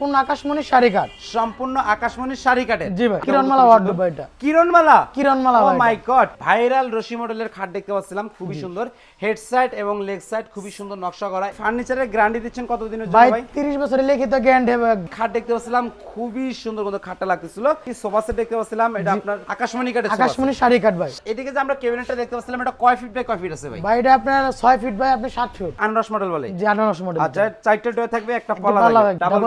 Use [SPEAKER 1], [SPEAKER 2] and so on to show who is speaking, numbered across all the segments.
[SPEAKER 1] কোন আকাশমণি শাড়ি কাট
[SPEAKER 2] সম্পূর্ণ আকাশমণির শাড়ি কাটের
[SPEAKER 1] জি ভাই কিরণমালা ওয়ার্ডরোব এটা।
[SPEAKER 2] Kiranmala?
[SPEAKER 1] Kiranmala
[SPEAKER 2] oh my God viral রশি মডেলের খাট দেখতে পাচ্ছিলাম খুবই সুন্দর। হেড সাইড এবং লেগ সাইড খুবই সুন্দর নকশা করা। ফার্নিচারের গ্যারান্টি দিচ্ছেন কতদিনের জন্য
[SPEAKER 1] ভাই
[SPEAKER 2] ভাই?
[SPEAKER 1] তিরিশ বছরের লিখিত গ্যারান্টি
[SPEAKER 2] খাট দেখতে পাচ্ছিলাম খুবই সুন্দর কিন্তু খাটটা লাগতেছিল। কি সোফা সেট দেখতে পাচ্ছিলাম এটা আপনার আকাশমণি সোফা
[SPEAKER 1] আকাশমণি শাড়ি কাট ভাই।
[SPEAKER 2] এদিকে যে আমরা ক্যাবিনেটটা দেখতে পাচ্ছিলাম এটা কয় ফিট বাই কয় ফিট আছে ভাই?
[SPEAKER 1] ভাই এটা আপনার ছয় ফিট বাই আপনি সাত ফিট
[SPEAKER 2] আনরস মডেল বলে?
[SPEAKER 1] আঠারোশো মডেল
[SPEAKER 2] আচ্ছা চারটে ডোর থাকবে একটা
[SPEAKER 1] পাল্লা
[SPEAKER 2] থাকবে। ডাবল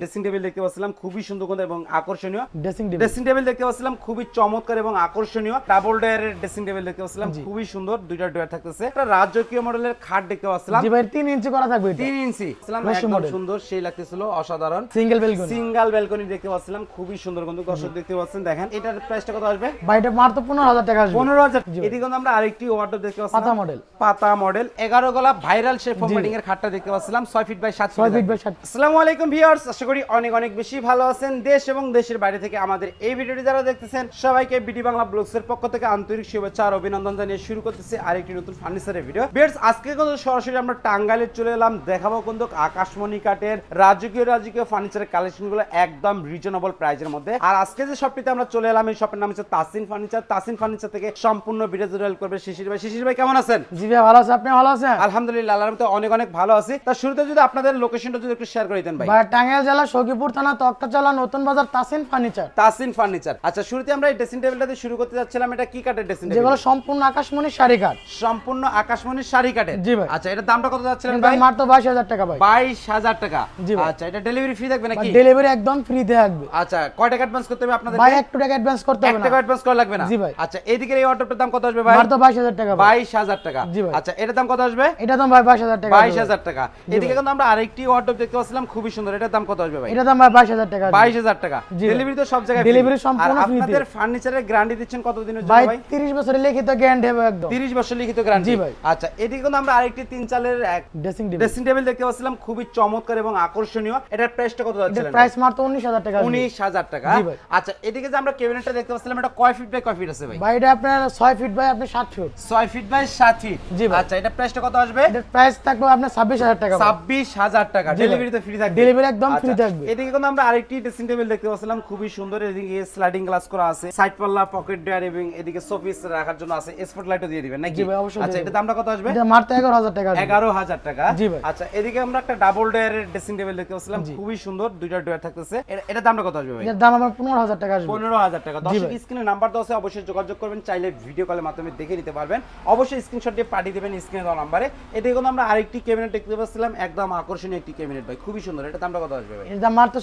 [SPEAKER 2] ড্রেসিং টেবিল দেখতে পাচ্ছিলাম খুবই সুন্দর কিন্তু এবং আকর্ষণীয়।
[SPEAKER 1] ড্রেসিং টেবিল
[SPEAKER 2] ড্রেসিং টেবিল দেখতে পাচ্ছিলাম খুবই চমৎকার এবং আকর্ষণীয়। ডাবল ডয়ারের ড্রেসিং টেবিল দেখতে পাচ্ছিলাম খুবই সুন্দর দুইটা ডয়ার থাকতেছে। একটা রাজকীয় মডেলের খাট দেখতে পাচ্ছিলাম।
[SPEAKER 1] জি ভাই তিন ইঞ্চি করা থাকবে এটা।
[SPEAKER 2] তিন ইঞ্চি ছিলাম একদম সুন্দর সেই লাগতেছিল অসাধারণ।
[SPEAKER 1] সিঙ্গেল বেলকনি
[SPEAKER 2] সিঙ্গেল ব্যালকনি দেখতে পাচ্ছিলাম খুবই সুন্দর কিন্তু দর্শক দেখতে পাচ্ছেন দেখেন এটার প্রাইসটা কত আসবে?
[SPEAKER 1] ভাই এটা মাত্র পনেরো হাজার টাকা আসবে।
[SPEAKER 2] পনেরো হাজার।
[SPEAKER 1] জি।
[SPEAKER 2] এদিকে কিন্তু আমরা আরেকটি ওয়ার্ডরোব দেখতে পাচ্ছি
[SPEAKER 1] পাতা মডেল
[SPEAKER 2] পাতা মডেল এগারো গলা ভাইরাল শেপ ফরম্যাটিং এর খাটটা দেখতে পাচ্ছিলাম ছয় ফিট বাই সাত
[SPEAKER 1] ছয় ফিট বাই সাত।
[SPEAKER 2] আসসালামু আলাইকুম ভিউয়ার্স আশা করি অনেক অনেক বেশি ভালো আছেন দেশ এবং দেশের বাইরে থেকে আমাদের এই ভিডিওটি যারা দেখতেছেন সবাইকে বিডি বাংলা ব্লগস এর পক্ষ থেকে আন্তরিক শুভেচ্ছা আর অভিনন্দন জানিয়ে শুরু করতেছি আরেকটি নতুন ফার্নিচারের ভিডিও। ভিউয়ার্স আজকে কিন্তু সরাসরি আমরা টাঙ্গাইলে চলে এলাম দেখাবো কিন্তু আকাশমণি কাঠের রাজকীয় রাজকীয় ফার্নিচারের কালেকশনগুলো একদম রিজনেবল প্রাইজের মধ্যে। আর আজকে যে শপটিতে আমরা চলে এলাম এই শপের নাম হচ্ছে তাসিন ফার্নিচার। তাসিন ফার্নিচার থেকে সম্পূর্ণ ভিডিও জুড়ে করবে শিশির ভাই। শিশির ভাই কেমন আছেন?
[SPEAKER 1] জি ভাই ভালো আছে। আপনি ভালো আছেন?
[SPEAKER 2] আলহামদুলিল্লাহ আল্লাহর রহমতে অনেক অনেক ভালো আছি। তার শুরুতে যদি আপনাদের লোকেশনটা যদি একটু শেয়ার করে দিতেন ভাই।
[SPEAKER 1] ভাই টাঙ্গাইল জেলা সখীপুর থানা তক্তাচালা নতুন বাজার তাসিন ফার্নিচার।
[SPEAKER 2] তাসিন ফার্নিচার। আচ্ছা শুরুতে আমরা এই ড্রেসিং টেবিলটা দিয়ে শুরু করতে যাচ্ছিলাম। এটা কি কাঠের ড্রেসিং টেবিল
[SPEAKER 1] যেগুলো সম্পূর্ণ আকাশমণি শাড়ি কাট
[SPEAKER 2] সম্পূর্ণ আকাশমণির শাড়ি কাঠের?
[SPEAKER 1] জি ভাই।
[SPEAKER 2] আচ্ছা এটা দামটা কত যাচ্ছিলেন
[SPEAKER 1] ভাই?
[SPEAKER 2] ভাই
[SPEAKER 1] মাত্র বাইশ হাজার টাকা ভাই।
[SPEAKER 2] বাইশ হাজার টাকা।
[SPEAKER 1] জি।
[SPEAKER 2] আচ্ছা এটা ডেলিভারি ফ্রি থাকবে নাকি?
[SPEAKER 1] ডেলিভারি একদম ফ্রিতে থাকবে।
[SPEAKER 2] আচ্ছা কয় টাকা অ্যাডভান্স করতে হবে আপনাদের?
[SPEAKER 1] ভাই একটু টাকা অ্যাডভান্স করতে হবে
[SPEAKER 2] টাকা
[SPEAKER 1] না।
[SPEAKER 2] অ্যাডভান্স করা লাগবে না?
[SPEAKER 1] জি ভাই।
[SPEAKER 2] আচ্ছা এইদিকে এই অটোটার দাম কত আসবে ভাই?
[SPEAKER 1] মাত্র বাইশ হাজার টাকা ভাই।
[SPEAKER 2] বাইশ হাজার টাকা।
[SPEAKER 1] জি ভাই।
[SPEAKER 2] আচ্ছা এটার দাম কত আসবে?
[SPEAKER 1] এটা দাম ভাই বাইশ হাজার টাকা।
[SPEAKER 2] বাইশ
[SPEAKER 1] আসবে
[SPEAKER 2] হাজার টাকা। এদিকে কিন্তু আমরা আরেকটি ওয়ার্ডরোব দেখতে পাচ্ছিলাম খুবই সুন্দর। এটার দাম কত আসবে ভাই
[SPEAKER 1] এটা দাম ভাই বাইশ হাজার টাকা। আসবে।
[SPEAKER 2] বাইশ হাজার টাকা। ডেলিভারি তো সব জায়গায় free।
[SPEAKER 1] সম্পূর্ণ তে।
[SPEAKER 2] আপনাদের ফার্নিচারের গ্যারান্টি দিচ্ছেন কতদিনের জন্য
[SPEAKER 1] ভাই
[SPEAKER 2] ভাই?
[SPEAKER 1] তিরিশ বছরের লিখিত গ্যারান্টি হবে একদম।
[SPEAKER 2] 30 বছর লিখিত গ্যারান্টি
[SPEAKER 1] জি ভাই।
[SPEAKER 2] আচ্ছা এদিকে কিন্তু আমরা আরেকটি তিন চালের এক
[SPEAKER 1] ড্রেসিং টেবিল
[SPEAKER 2] ড্রেসিং টেবিল দেখতে পাচ্ছিলাম খুবই চমৎকার এবং আকর্ষণীয়। এটার প্রাইসটা কত যাচ্ছে
[SPEAKER 1] এটার প্রাইস মাত্র উনিশ হাজার টাকা। আসবে।
[SPEAKER 2] উনিশ হাজার টাকা।
[SPEAKER 1] জি ভাই।
[SPEAKER 2] আচ্ছা এদিকে যে আমরা ক্যাবিনেটটা দেখতে পাচ্ছিলাম এটা কয় ফিট বাই কয় ফিট আছে ভাই?
[SPEAKER 1] ভাই এটা আপনার ছয় ফিট বাই আপনি সাত ফিট
[SPEAKER 2] ছয় ফিট বাই সাত ফিট
[SPEAKER 1] জি ভাই।
[SPEAKER 2] আচ্ছা এটা প্রাইসটা কত আসবে?
[SPEAKER 1] এটার প্রাইস থাকবে আপনার ছাব্বিশ হাজার টাকা ভাই।
[SPEAKER 2] ছাব্বিশ হাজার টাকা। ডেলিভারি তো ফ্রি থাকবে।
[SPEAKER 1] Delivery একদম
[SPEAKER 2] আচ্ছা,
[SPEAKER 1] থাকবে।
[SPEAKER 2] এদিকে কিন্তু আমরা আরেকটি ড্রেসিং টেবিল দেখতে পাচ্ছিলাম খুবই সুন্দর। এদিকে স্লাইডিং গ্লাস করা আছে সাইড পাল্লা পকেট ডয়ার এবং এদিকে রাখার জন্য আছে স্পট লাইটও দিয়ে দিবেন নাকি? আচ্ছা এটা দামটা কত আসবে?
[SPEAKER 1] এটা মাত্র এগারো হাজার টাকা আসবে।
[SPEAKER 2] এগারো হাজার টাকা।
[SPEAKER 1] জি ভাই।
[SPEAKER 2] আচ্ছা এদিকে আমরা একটা ডাবল ডয়ারের ড্রেসিং টেবিল দেখতে পাচ্ছিলাম খুবই সুন্দর দুইটা ডয়ার থাকতেছে। এটা- দামটা কত আসবে ভাই?
[SPEAKER 1] এটার দাম আমার পনেরো হাজার টাকা আসবে।
[SPEAKER 2] পনেরো হাজার টাকা। দর্শক স্ক্রিনে নাম্বার দেওয়া আছে অবশ্যই যোগাযোগ করবেন চাইলে ভিডিও কলের মাধ্যমে দেখে নিতে পারবেন। অবশ্যই স্ক্রিনশট দিয়ে পাঠিয়ে দেবেন স্ক্রিনে দেওয়া নাম্বারে এদিকে কিন্তু আমরা আরেকটি ক্যাবিনেট দেখতে পাচ্ছিলাম একদম আকর্ষণীয় একটি ক্যাবিনেট ভাই খুবই সুন্দর। এটা দামটা কত আসবে ভাই
[SPEAKER 1] মাত্র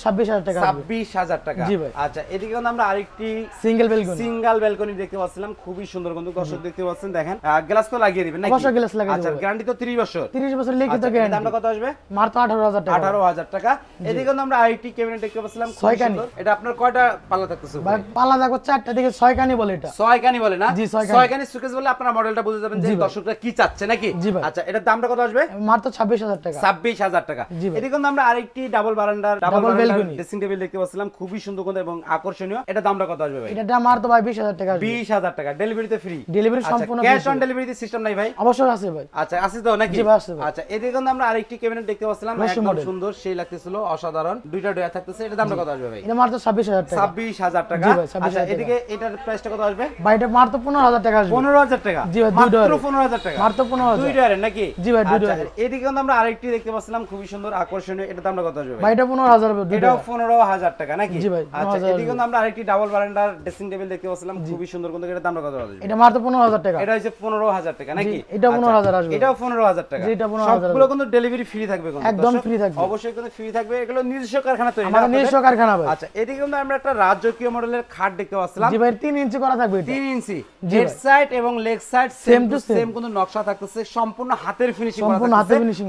[SPEAKER 1] টাকা
[SPEAKER 2] টাকা।
[SPEAKER 1] জি ভাই।
[SPEAKER 2] আচ্ছা এদিকে আমরা আরেকটি
[SPEAKER 1] সিঙ্গেল বেলকনি
[SPEAKER 2] সিঙ্গেল ব্যালকনি দেখতে পাচ্ছিলাম। খুবই সুন্দর কিন্তু দর্শক দেখতে পাচ্ছেন দেখেন। গ্লাস তো লাগিয়ে দিবেন নাকি?
[SPEAKER 1] অবশ্যই glass লাগিয়ে
[SPEAKER 2] গ্যারান্টি তো 30 বছর।
[SPEAKER 1] তিরিশ বছর লিখিত গ্যারান্টি
[SPEAKER 2] দামটা কত আসবে?
[SPEAKER 1] মাত্র আঠারো হাজার টাকা।
[SPEAKER 2] এদিকে আমরা আরেকটি ক্যাবিনেট দেখতে পাচ্ছিলাম। খুবই সুন্দর। এটা আপনার কয়টা পাল্লা থাকতেছে
[SPEAKER 1] ভাই পাল্লা দেখো চারটা দিকে ছয় কানি বলে এটা।
[SPEAKER 2] ছয় কানি বলে না?
[SPEAKER 1] জি, ছয় কানি।
[SPEAKER 2] সুকেস বলে আপনার মডেলটা বুঝে যাবেন যে দর্শকরা কি চাচ্ছে নাকি? আচ্ছা এটার দামটা কত আসবে?
[SPEAKER 1] মাত্র ছাব্বিশ হাজার টাকা।
[SPEAKER 2] ছাব্বিশ হাজার টাকা। এদিকে আমরা আরেকটি ডাবল ডাবল ড্রেসিং টেবিল দেখতে পাচ্ছিলাম খুবই সুন্দর কিন্তু এবং আকর্ষণীয়। এটা দামটা কত আসবে ভাই?
[SPEAKER 1] এটার দাম মাত্র ভাই বিশ হাজার টাকা আসবে।
[SPEAKER 2] বিশ হাজার টাকা। ডেলিভারিতে ফ্রি
[SPEAKER 1] ডেলিভারি
[SPEAKER 2] আচ্ছা
[SPEAKER 1] সম্পূর্ণ
[SPEAKER 2] ক্যাশ অন ডেলিভারিতে সিস্টেম নাই ভাই?
[SPEAKER 1] অবশ্যই আছে ভাই।
[SPEAKER 2] আচ্ছা আছে তো নাকি?
[SPEAKER 1] জি ভাই, আছে ভাই।
[SPEAKER 2] আচ্ছা এদিকে কিন্তু আমরা আরেকটি ক্যাবিনেট দেখতে পাচ্ছিলাম। একদম সুন্দর সেই লাগতেছিল অসাধারণ। দুইটা ডোয়া থাকতেছে এটা দামটা কত আসবে ভাই?
[SPEAKER 1] এটা মাত্র ছাব্বিশ হাজার টাকা।
[SPEAKER 2] ছাব্বিশ হাজার টাকা।
[SPEAKER 1] জি ভাই, 26,000
[SPEAKER 2] আচ্ছা এদিকে এটার প্রাইসটা কত আসবে?
[SPEAKER 1] ভাই এটা মাত্র পনেরো হাজার টাকা আসবে।
[SPEAKER 2] পনেরো হাজার টাকা?
[SPEAKER 1] জি ভাই, দুই
[SPEAKER 2] মাত্র
[SPEAKER 1] ডয়ারে।
[SPEAKER 2] পনেরো হাজার টাকা?
[SPEAKER 1] মাত্র পনেরো
[SPEAKER 2] দুই
[SPEAKER 1] হাজার
[SPEAKER 2] নাকি?
[SPEAKER 1] জি ভাই, দুই
[SPEAKER 2] আচ্ছা, এদিকে কিন্তু আমরা আরেকটি দেখতে পাচ্ছিলাম খুবই সুন্দর আকর্ষণীয়। এটা দামটা কত আসবে ভাই?
[SPEAKER 1] ভাই এটা পনেরো হাজার
[SPEAKER 2] এটাও পনেরো হাজার টাকা নাকি?
[SPEAKER 1] জি ভাই,
[SPEAKER 2] আচ্ছা
[SPEAKER 1] 15,000
[SPEAKER 2] কিন্তু আমরা আরেকটি ডাবল বারান্ডার ড্রেসিং টেবিল দেখতে পাচ্ছিলাম খুবই সুন্দর কিন্তু এটার দামটা কত আসবে
[SPEAKER 1] এটা মাত্র পনেরো হাজার টাকা।
[SPEAKER 2] এটা হচ্ছে পনেরো হাজার টাকা নাকি?
[SPEAKER 1] জি, এটাও 15,000
[SPEAKER 2] আচ্ছা,
[SPEAKER 1] আসবে।
[SPEAKER 2] এটাও পনেরো হাজার টাকা।
[SPEAKER 1] জি, এটা 15,000
[SPEAKER 2] সবগুলো কিন্তু ডেলিভারি ফ্রি থাকবে
[SPEAKER 1] একদম
[SPEAKER 2] দর্শক।
[SPEAKER 1] থাকবে।
[SPEAKER 2] অবশ্যই কিন্তু ফ্রি থাকবে এগুলো নিজস্ব কারখানা তৈরি
[SPEAKER 1] আমাদের নিজস্ব কারখানা ভাই।
[SPEAKER 2] আচ্ছা এদিকে কিন্তু আমরা একটা রাজকীয় মডেলের খাট দেখতে পাচ্ছিলাম।
[SPEAKER 1] জি ভাই তিন ইঞ্চি করা থাকবে
[SPEAKER 2] তিন ইঞ্চি হেড সাইড এবং leg side same to same কিন্তু নকশা থাকতেছে সম্পূর্ণ হাতের ফিনিশিং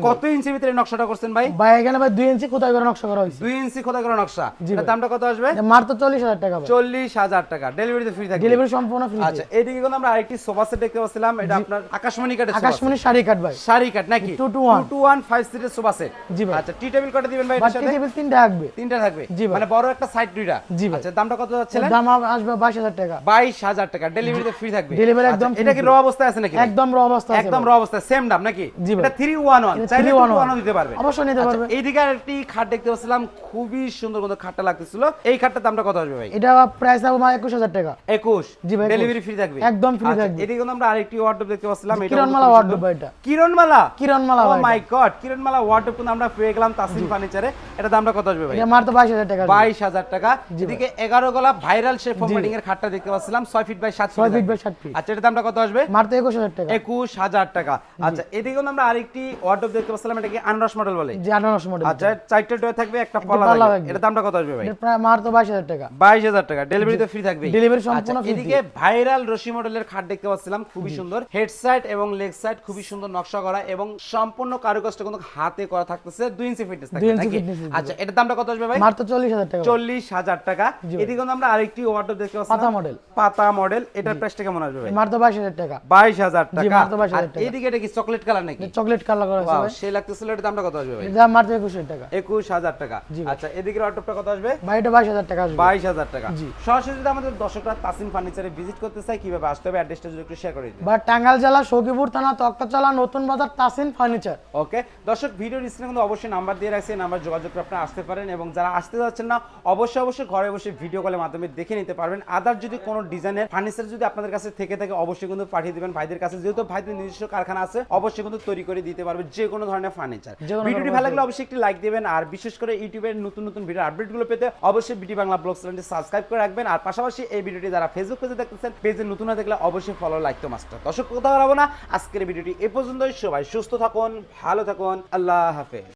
[SPEAKER 2] কত ইঞ্চি ভিতরে নকশাটা করছেন ভাই?
[SPEAKER 1] ভাই এখানে ভাই দুই ইঞ্চি কোথায় করে নকশা করা হয়েছে।
[SPEAKER 2] দুই ইঞ্চি খোদা করা নকশা।
[SPEAKER 1] জি
[SPEAKER 2] দামটা কত আসবে?
[SPEAKER 1] মাত্র চল্লিশ হাজার টাকা ভাই।
[SPEAKER 2] চল্লিশ হাজার টাকা। ডেলিভারিতে ফ্রি থাকবে।
[SPEAKER 1] ডেলিভারি সম্পূর্ণ ফ্রি
[SPEAKER 2] আচ্ছা এদিকে কিন্তু আমরা আরেকটি সোফা সেট দেখতে পাচ্ছিলাম। এটা আপনার আকাশমণি কাঠের
[SPEAKER 1] আকাশমণি শাড়ি কাট ভাই।
[SPEAKER 2] শাড়ি কাট নাকি?
[SPEAKER 1] 2 to 1
[SPEAKER 2] টু ওয়ান ফাইভ সিটের সোফা সেট
[SPEAKER 1] জি ভাই।
[SPEAKER 2] আচ্ছা টি টেবিল কটা দিবেন ভাই
[SPEAKER 1] বাট
[SPEAKER 2] এটার সাথে?
[SPEAKER 1] টেবিল তিনটা থাকবে।
[SPEAKER 2] তিনটা থাকবে। মানে বড় একটা সাইড দুইটা। আচ্ছা দামটা কত যাচ্ছিলেন
[SPEAKER 1] দাম আসবে বাইশ হাজার টাকা।
[SPEAKER 2] বাইশ হাজার টাকা। ডেলিভারিতে ফ্রি থাকবে।
[SPEAKER 1] Delivery একদম
[SPEAKER 2] এটা কি র অবস্থায় আছে নাকি
[SPEAKER 1] একদম র অবস্থা আছে
[SPEAKER 2] একদম র অবস্থায়। সেম দাম নাকি? এটা থ্রি ওয়ান ওয়ান
[SPEAKER 1] এটা
[SPEAKER 2] চাইলে
[SPEAKER 1] 311
[SPEAKER 2] দিতে পারবে।
[SPEAKER 1] অবশ্যই নিতে পারবে।
[SPEAKER 2] এইদিকে আর একটি খাট দেখতে পাচ্ছিলাম খুবই সুন্দর কিন্তু খাটটা লাগতেছিল। এই খাটটার দামটা কত আসবে ভাই?
[SPEAKER 1] এটা প্রাইস হবে আমার একুশ হাজার টাকা।
[SPEAKER 2] একুশ?
[SPEAKER 1] জি ভাই,
[SPEAKER 2] ডেলিভারি ফ্রি থাকবে?
[SPEAKER 1] একদম free
[SPEAKER 2] আচ্ছা,
[SPEAKER 1] থাকবে।
[SPEAKER 2] এদিকে আমরা আরেকটি ওয়ার্ডরোব দেখতে পাচ্ছিলাম এটা
[SPEAKER 1] কিরণমালা
[SPEAKER 2] খুব
[SPEAKER 1] এটা।
[SPEAKER 2] Kiranmala?
[SPEAKER 1] Kiranmala
[SPEAKER 2] oh my god Kiranmala wardrobe কিন্তু আমরা পেয়ে গেলাম তাসিম ফার্নিচারে। এটা দামটা কত আসবে ভাই?
[SPEAKER 1] এটা মাত্র বাইশ হাজার টাকা আসবে।
[SPEAKER 2] বাইশ হাজার টাকা। এদিকে এগারো গলা ভাইরাল শেপ ফর্মেটিং এর খাটটা দেখতে পাচ্ছিলাম ছয় ফিট বাই সাত
[SPEAKER 1] ছয়
[SPEAKER 2] ফিট
[SPEAKER 1] feet by সাত feet।
[SPEAKER 2] আচ্ছা এটার দামটা কত আসবে?
[SPEAKER 1] মাত্র একুশ হাজার টাকা।
[SPEAKER 2] একুশ হাজার টাকা। আচ্ছা এদিকে আমরা আরেকটি ওয়ার্ডরোব দেখতে পাচ্ছিলাম এটা কি আনারস মডেল বলে।
[SPEAKER 1] যে আঠারোশো মডেল
[SPEAKER 2] আচ্ছা চারটে ডোর থাকবে একটা পাল্লা থাকবে।
[SPEAKER 1] থাকবে।
[SPEAKER 2] দামটা কত আসবে ভাই?
[SPEAKER 1] প্রায় মাত্র বাইশ হাজার টাকা।
[SPEAKER 2] বাইশ হাজার টাকা। ডেলিভারিতে ফ্রি থাকবে
[SPEAKER 1] Delivery সম্পূর্ণ free
[SPEAKER 2] এদিকে ভাইরাল রশি মডেলের খাট দেখতে পাচ্ছিলাম খুবই সুন্দর। হেড সাইড এবং লেগ সাইড খুবই সুন্দর নকশা করা এবং সম্পূর্ণ কারুকাজটা কিন্তু হাতে করা থাকতেছে। দুই ইঞ্চি ফিটনেস থাকবে নাকি? আচ্ছা এটার দামটা কত আসবে ভাই?
[SPEAKER 1] মাত্র চল্লিশ হাজার টাকা।
[SPEAKER 2] চল্লিশ হাজার টাকা। এদিকে কিন্তু আমরা আরেকটি ওয়ার্ডরোব দেখতে পাচ্ছি
[SPEAKER 1] পাতা model।
[SPEAKER 2] পাতা মডেল এটার প্রাইসটা কেমন আসবে ভাই?
[SPEAKER 1] মাত্র বাইশ হাজার টাকা।
[SPEAKER 2] বাইশ হাজার টাকা।
[SPEAKER 1] মাত্র 22,000 টাকা।
[SPEAKER 2] এইদিকে এটা কি চকলেট কালার নাকি?
[SPEAKER 1] চকলেট কালার করা আছে ভাই।
[SPEAKER 2] সেই লাগতেছিল এটার দামটা কত আসবে ভাই?
[SPEAKER 1] এটা মাত্র একুশ হাজার টাকা।
[SPEAKER 2] একুশ হাজার টাকা। আচ্ছা এদিকে ওয়ার্ডরোবটা কত আসবে?
[SPEAKER 1] ভাই এটা টাকা আসবে।
[SPEAKER 2] বাইশ হাজার টাকা।
[SPEAKER 1] জি।
[SPEAKER 2] সরাসরি যদি আমাদের দর্শকরা তাসিম ফার্নিচারে ভিজিট করতে চায় কীভাবে আসতে হবে? অ্যাড্রেসটা যদি একটু শেয়ার করে দিন
[SPEAKER 1] বা টাঙ্গাইল জেলা সখীপুর থানা তক্তাচালা নতুন বাজার তাসিন ফার্নিচার।
[SPEAKER 2] ওকে দর্শক ভিডিওর স্ক্রিনে কিন্তু অবশ্যই নাম্বার দিয়ে রাখছি নাম্বার যোগাযোগ করে আপনারা আসতে পারেন এবং যারা আসতে যাচ্ছেন না অবশ্যই অবশ্যই ঘরে বসে ভিডিও কলের মাধ্যমে দেখে নিতে পারবেন। আদার যদি কোনো ডিজাইনের ফার্নিচার যদি আপনাদের কাছে থেকে থাকে অবশ্যই কিন্তু পাঠিয়ে দিবেন ভাইদের কাছে। যেহেতু ভাইদের নিজস্ব কারখানা আছে অবশ্যই কিন্তু তৈরি করে দিতে পারবে যে কোনো ধরনের ফার্নিচার ভিডিওটি ভালো লাগলে অবশ্যই একটি লাইক দিবেন আর বিশেষ করে ইউটিউবের নতুন নতুন ভিডিও আপডেটগুলো পেতে অবশ্যই বিটি বাংলা ব্লগ চ্যানেলটি সাবস্ক্রাইব করে রাখবেন। আর পাশাপাশি এই ভিডিওটি যারা ফেসবুক পেজে দেখতেছেন পেজে নতুন হয়ে দেখলে অবশ্যই ফলো লাইক তো মাস্টার দর্শক, কথা বলব না। আজকের ভিডিওটি এ পর্যন্তই। সবাই সুস্থ থাকুন, ভালো থাকুন। আল্লাহ হাফেজ।